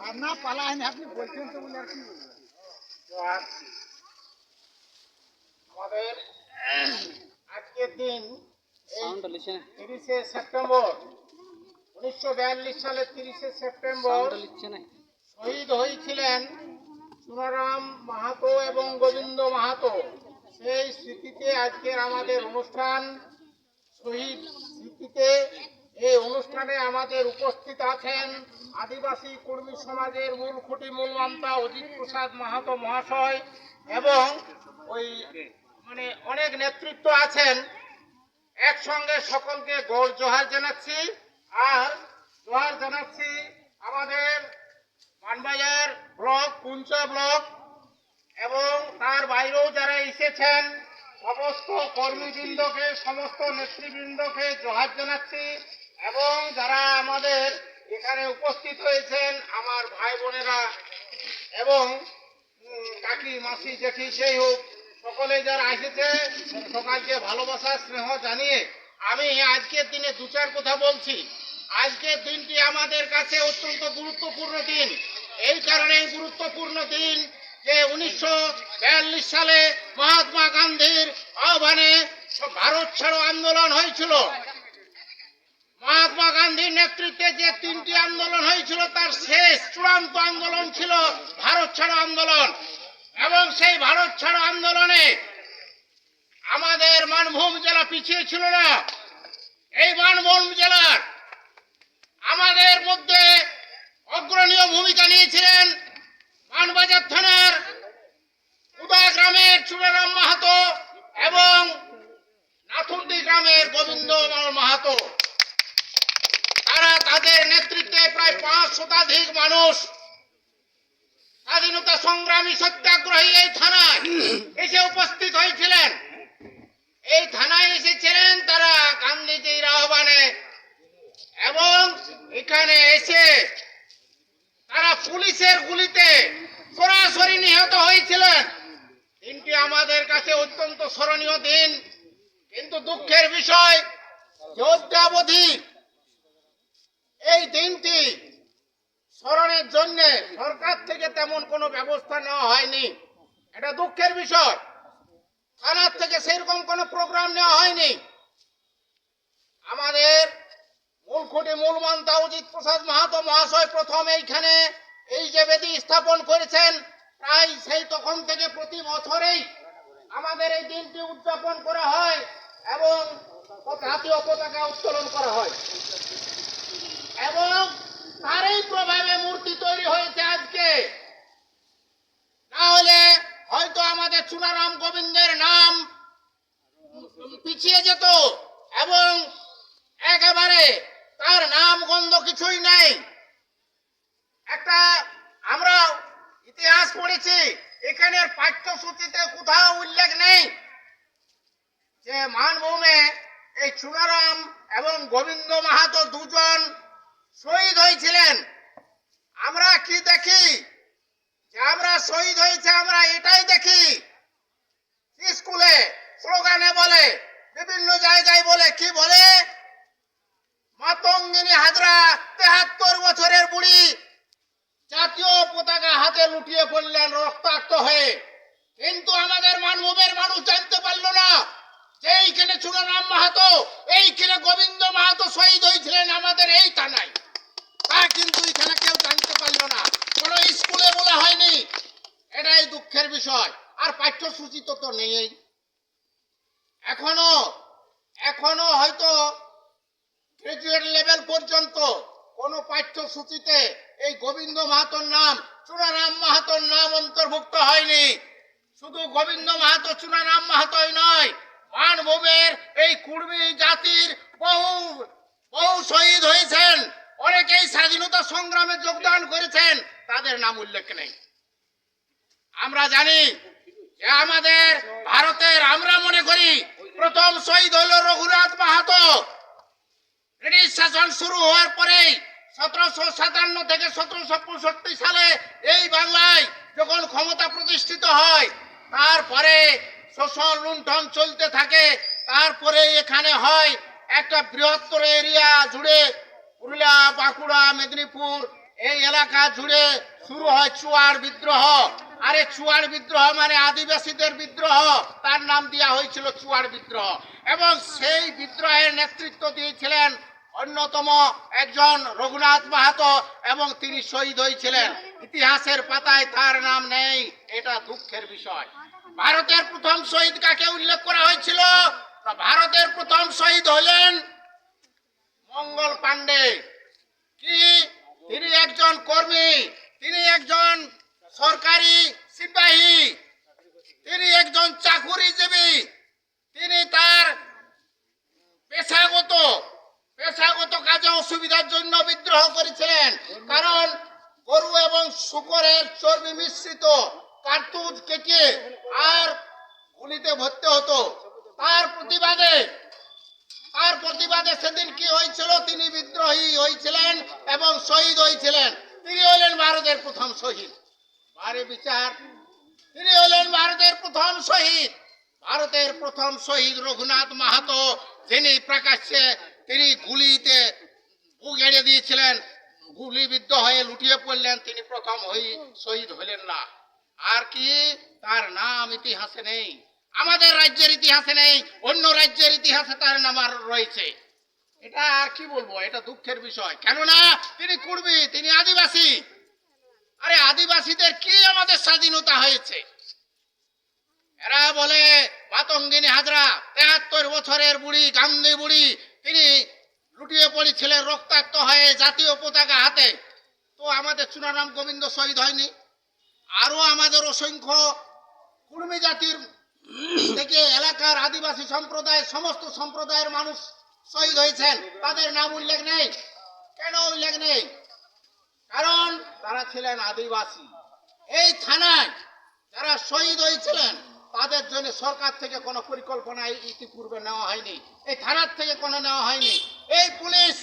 আর না পালায়নি আপনি বলছেন তো বলে আর কি আমাদের আজকের দিন তিরিশে সেপ্টেম্বর উনিশশো বিয়াল্লিশ সালের তিরিশে সেপ্টেম্বর শহীদ হয়েছিলেন সুনারাম মাহাতো এবং গোবিন্দ মাহাতো। সেই স্মৃতিতে আজকের আমাদের অনুষ্ঠান শহীদ স্মৃতিতে এই অনুষ্ঠানে আমাদের উপস্থিত আছেন আদিবাসী কর্মী সমাজের মূল খুঁটি মূল মান্তা অজিত প্রসাদ মাহাতো মহাশয় এবং ওই মানে অনেক নেতৃত্ব আছেন। একসঙ্গে সকলকে গোড় জোহার জানাচ্ছি। আর জোহার জানাচ্ছি আমাদের মানবাজার ব্লক পুঞ্চা ব্লক এবং তার বাইরেও যারা এসেছেন, সমস্ত কর্মীবৃন্দকে, সমস্ত নেতৃবৃন্দকে জোহার জানাচ্ছি। এবং যারা আমাদের এখানে উপস্থিত হয়েছেন আমার ভাই বোনেরা এবং কাকি, মাসি, জেঠি, সেই হোক, সকলে যারা এসেছে, সকালকে ভালোবাসা, স্নেহ জানিয়ে আমি আজকের দিনে দু চার কথা বলছি। আজকের দিনটি আমাদের কাছে অত্যন্ত গুরুত্বপূর্ণ দিন। এই কারণে গুরুত্বপূর্ণ দিন যে উনিশশো বিয়াল্লিশ সালে মহাত্মা গান্ধীর আহ্বানে ভারত ছাড়ো আন্দোলন হয়েছিল। মহাত্মা গান্ধীর নেতৃত্বে যে তিনটি আন্দোলন হয়েছিল, তার শেষ চূড়ান্ত আন্দোলন ছিল ভারত ছাড়ো আন্দোলন। এবং সেই ভারত ছাড়ো আন্দোলনে আমাদের মানভূম জেলা পিছিয়ে ছিল না। এই মানভূম জেলার আমাদের মধ্যে অগ্রণীয় ভূমিকা নিয়েছিলেন মানবাজার থানার উদয় গ্রামের চুড়ারাম মাহাতো এবং নাথুরদি গ্রামের গোবিন্দ মাহাতো। তাদের নেতৃত্বে প্রায় পাঁচ শতাধিক মানুষ স্বাধীনতা সংগ্রামী সত্যাগ্রহী এই থানায় এসে উপস্থিত হয়েছিলেন। এই থানায় এসেছিলেন তারা গান্ধীজির আহ্বানে এবং এখানে এসে তারা পুলিশের গুলিতে সরাসরি নিহত হয়েছিলেন। দিনটি আমাদের কাছে অত্যন্ত স্মরণীয় দিন, কিন্তু দুঃখের বিষয় যে অদ্যাবধি এই দিনটি স্মরণের জন্য সরকার থেকে তেমন কোনো ব্যবস্থা নেওয়া হয়নি। এটা দুঃখের বিষয়। থানার থেকে সেরকম কোনো প্রোগ্রাম নেওয়া হয়নি। আমাদের মূল খুঁটি মূল মান্তা অজিত প্রসাদ মাহাতো মহাশয় প্রথম এইখানে এই যে বেদি স্থাপন করেছেন, প্রায় সেই তখন থেকে প্রতি বছরেই আমাদের এই দিনটি উদযাপন করা হয় এবং জাতীয় পতাকা উত্তোলন করা হয়। এবং তারই প্রভাবে মূর্তি তৈরি হয়েছে আজকে। তাহলে হয়তো আমাদের চুনারাম গোবিন্দের নাম পিছিয়ে যেত এবং একেবারে তার নাম গন্ধ কিছুই নাই। একটা আমরা ইতিহাস পড়েছি, এখানের পাঠ্যসূচিতে কোথাও উল্লেখ নেই যে মানভূমে এই চুনারাম এবং গোবিন্দ মাহাতো দুজন শহীদ হয়েছিলেন। আমরা কি দেখি? আমরা শহীদ হয়েছে, আমরা এটাই দেখি। স্কুলে স্লোগানে বলে, বিভিন্ন জায়গায় বলে, কি বলে? মাতঙ্গিনী হাজরা, তেহাত্তর বছরের বুড়ি, জাতীয় পতাকা হাতে লুটিয়ে পড়লেন রক্তাক্ত হয়ে। কিন্তু আমাদের মানভূমের মানুষ জানতে পারল না, যে এইখানে চুনারাম মাহাতো, এইখানে গোবিন্দ মাহাতো শহীদ হয়েছিলেন, আমাদের এই থানায়। কিন্তু এখানে কেউ জানতে পারল না। কোনো স্কুলে বলা হয়নি। এটাই দুঃখের বিষয়। আর পাঠ্যসূচি তো তো নেই। এখনও এখনও হয়তো গ্রাজুয়েট লেভেল পর্যন্ত কোনো পাঠ্যসূচিতে এই গোবিন্দ মাহাতোর নাম, চুনারাম মাহাতোর নাম অন্তর্ভুক্ত হয়নি। শুধু গোবিন্দ মাহাতো, চুনারাম মাহাতোই নয়, মানভূমের এই কুর্মী জাতির বহু বহু শহীদ হয়েছেন। অনেকেই স্বাধীনতা সংগ্রামে যোগদান করেছেন, তাদের নাম উল্লেখ নেই। আমরা জানি যে আমাদের ভারতের আমরা মনে করি প্রথম শহীদ হলো রঘুনাথ মাহাতো। ব্রিটিশ শাসন শুরু হওয়ার পরেই সতেরোশো সাতান্ন থেকে সতেরোশো পঁয়ষট্টি সালে এই বাংলায় যখন ক্ষমতা প্রতিষ্ঠিত হয়, তারপরে শোষণ, লুণ্ঠন চলতে থাকে, তারপরে এখানে হয় একটা বৃহত্তর এরিয়া জুড়ে পুরুলিয়া, বাঁকুড়া, মেদিনীপুর, এই এলাকা জুড়ে শুরু হয় চুয়ার বিদ্রোহ। আরে চুয়ার বিদ্রোহ মানে আদিবাসীদের বিদ্রোহ। তার নাম দেওয়া হয়েছিল চুয়ার বিদ্রোহ। এবং সেই বিদ্রোহের নেতৃত্ব দিয়েছিলেন অন্যতম একজন রঘুনাথ মাহাতো এবং তিনি শহীদ হয়েছিলেন। ইতিহাসের পাতায় তার নাম নেই, এটা দুঃখের বিষয়। ভারতের প্রথম শহীদ কাকে উল্লেখ করা হয়েছিল? ভারতের প্রথম শহীদ হলেন মঙ্গল পান্ডে কি? তিনি একজন কর্মী, তিনি একজন সরকারি সিপাহী, তিনি একজন চাকুরিজীবী, তিনি তার পেশাগত পেশাগত কাজে অসুবিধার জন্য বিদ্রোহ করেছিলেন। কারণ গরু এবং শুকরের চর্বি মিশ্রিত কার্তুজ কেটে আর গুলিতে ভরতে হতো। তার প্রতিবাদে তার প্রতিবাদে সেদিন কি হয়েছিল? তিনি বিদ্রোহী হয়েছিলেন এবং শহীদ হয়েছিলেন। তিনি হলেন ভারতের প্রথম শহীদ। বারে বিচার। তিনি হলেন ভারতের প্রথম শহীদ। ভারতের প্রথম শহীদ রঘুনাথ মাহাতো, যিনি প্রকাশ্যে তিনি গুলিতে এড়িয়ে দিয়েছিলেন। গুলিবিদ্ধ হয়ে লুটিয়ে পড়লেন। তিনি প্রথম হই শহীদ হলেন না। আর কি? তার নাম ইতিহাসে নেই। আমাদের রাজ্যের ইতিহাসে নেই, অন্য রাজ্যের ইতিহাসে তার নাম আর রয়েছে। এটা আর কি বলব, এটা দুঃখের বিষয়। কেননা তিনি কুর্মি, তিনি আদিবাসী। আরে আদিবাসীদের কি আমাদের স্বাধীনতা হয়েছে? এরা বলে মাতঙ্গিনী হাজরা, তেহাত্তর বছরের বুড়ি, গান্ধী বুড়ি, তিনি লুটিয়ে পড়েছিলেন রক্তাক্ত হয়ে জাতীয় পতাকা হাতে। তো আমাদের চুনারাম গোবিন্দ শহীদ হয়নি। আরও আমাদের অসংখ্য কুর্মী জাতির থেকে এলাকার আদিবাসী সম্প্রদায়ের সমস্ত সম্প্রদায়ের মানুষ শহীদ হয়েছেন। তাদের নাম উল্লেখ নেই। কেন উল্লেখ নেই? কারণ তারা ছিলেন আদিবাসী। এই থানায় যারা শহীদ হয়েছিলেন, তাদের জন্য সরকার থেকে কোনো পরিকল্পনা ইতিপূর্বে নেওয়া হয়নি। এই থানার থেকে কোনো নেওয়া হয়নি। এই পুলিশ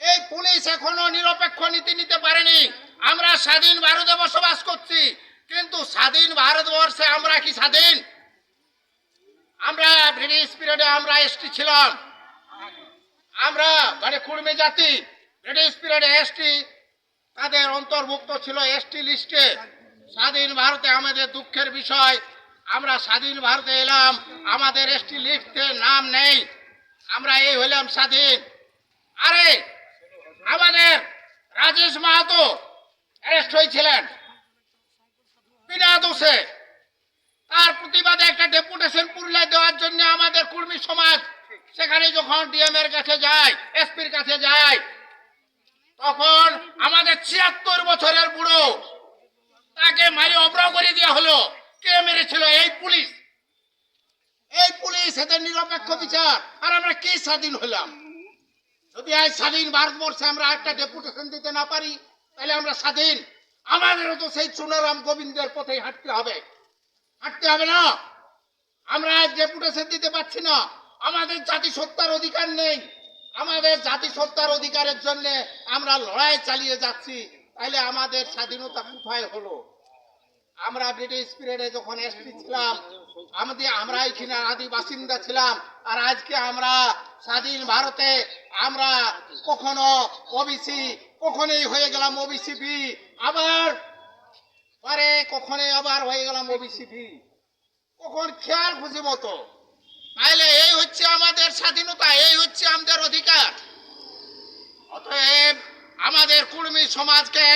এই পুলিশ এখনও নিরপেক্ষ নীতি নিতে পারেনি। আমরা স্বাধীন ভারতে বসবাস করছি, কিন্তু স্বাধীন ভারতবর্ষে আমরা কি স্বাধীন? আমরা ব্রিটিশ পিরিয়ডে আমরা এসটি ছিলাম। আমরা মানে কুর্মী জাতি, ব্রিটিশ পিরিয়ডে এসটি তাদের অন্তর্ভুক্ত ছিল এসটি লিস্টে। স্বাধীন ভারতে আমাদের দুঃখের বিষয়, আমরা স্বাধীন ভারতে এলাম, আমাদের এসটি লিস্টে নাম নেই, আমরা এই হলাম স্বাধীন। আরে, আমাদের রাজেশ মাহাতো অ্যারেস্ট হয়েছিলেন। বিনা দোষে তার প্রতিবাদে একটা ডেপুটেশন পুরুলিয়ায় দেওয়ার জন্য আমাদের কর্মী সমাজ সেখানে যখন ডিএম এর কাছে যায় এসপির কাছে যায়, তখন আমাদের ছিয়াত্তর বছরের বুড়ো, তাকে মারি অব্রাহ করে দেওয়া হলো। কে মেরেছিল? এই পুলিশ। এই পুলিশ, এদের নিরপেক্ষ বিচার। আর আমরা কি স্বাধীন হলাম? যদি আজ স্বাধীন ভারতবর্ষে আমরা একটা ডেপুটেশন দিতে না পারি, তাহলে আমরা স্বাধীন। আমাদেরও তো সেই চুনারাম গোবিন্দের পথেই হাঁটতে হবে। হাঁটতে হবে না। আমরা ডেপুটেশন দিতে পারছি না, আমাদের জাতিসত্তার অধিকার নেই। আমাদের জাতিসত্তার অধিকারের জন্য আমরা লড়াই চালিয়ে যাচ্ছি। তাহলে আমাদের স্বাধীনতা কোথায় হলো? আমরা ব্রিটিশ পিরিয়ডে যখন এসপি ছিলাম, আমাদের আমরা এখানে আদি বাসিন্দা ছিলাম, আর আজকে আমরা স্বাধীন ভারতে, আমরা কখনো ওবিসি কখনোই হয়ে গেলাম ওবিসি আবার, পরে কখনোই আবার হয়ে গেলাম ওবিসি কখন খেয়াল খুশি মতো। তাইলে এই হচ্ছে আমাদের স্বাধীনতা, এই হচ্ছে আমাদের অধিকার। অতএব আমাদের কুর্মী সমাজকে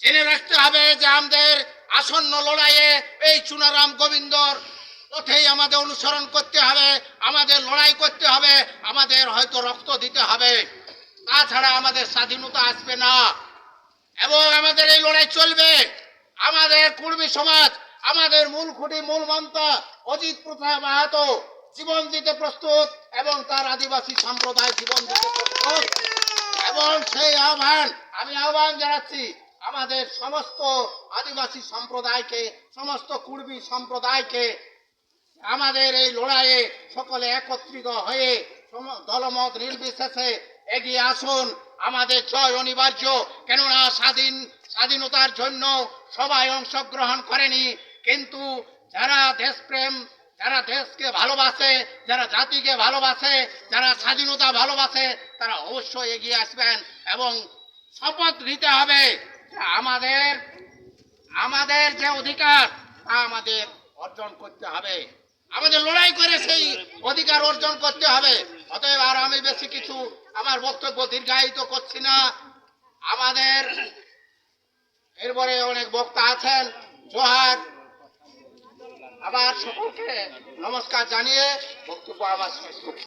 জেনে রাখতে হবে যে আমাদের আসন্ন লড়াইয়ে এই চুনারাম গোবিন্দর পথেই আমাদের অনুসরণ করতে হবে, আমাদের লড়াই করতে হবে, আমাদের হয়তো রক্ত দিতে হবে। তাছাড়া আমাদের স্বাধীনতা আসবে না। এবং আমাদের এই লড়াই চলবে। আমাদের কুর্মী সমাজ আমাদের মূল খুঁটি, মূল মন্ত্র অজিত প্রথা মাহাতো জীবন দিতে প্রস্তুত এবং তার আদিবাসী সম্প্রদায় জীবন দিতে প্রস্তুত। এবং সেই আহ্বান আমি আহ্বান জানাচ্ছি আমাদের সমস্ত আদিবাসী সম্প্রদায়কে, সমস্ত কুর্মী সম্প্রদায়কে। আমাদের এই লড়াইয়ে সকলে একত্রিত হয়ে দলমত নির্বিশেষে এগিয়ে আসুন। আমাদের জয় অনিবার্য। কেননা স্বাধীন, স্বাধীনতার জন্য সবাই অংশগ্রহণ করেনি। কিন্তু যারা দেশপ্রেম, যারা দেশকে ভালোবাসে, যারা জাতিকে ভালোবাসে, যারা স্বাধীনতা ভালোবাসে, তারা অবশ্যই এগিয়ে আসবেন এবং শপথ নিতে হবে আমাদের আমাদের যে অধিকার, তা আমাদের অর্জন করতে হবে। আমাদের লড়াই করে সেই অধিকার অর্জন করতে হবে। অতএব আর আমি বেশি কিছু আমার বক্তব্য দীর্ঘায়িত করছি না। আমাদের, এরপরে অনেক বক্তা আছেন, জোহার আবার সকলকে নমস্কার জানিয়ে বক্তব্য আবার শেষ করছি।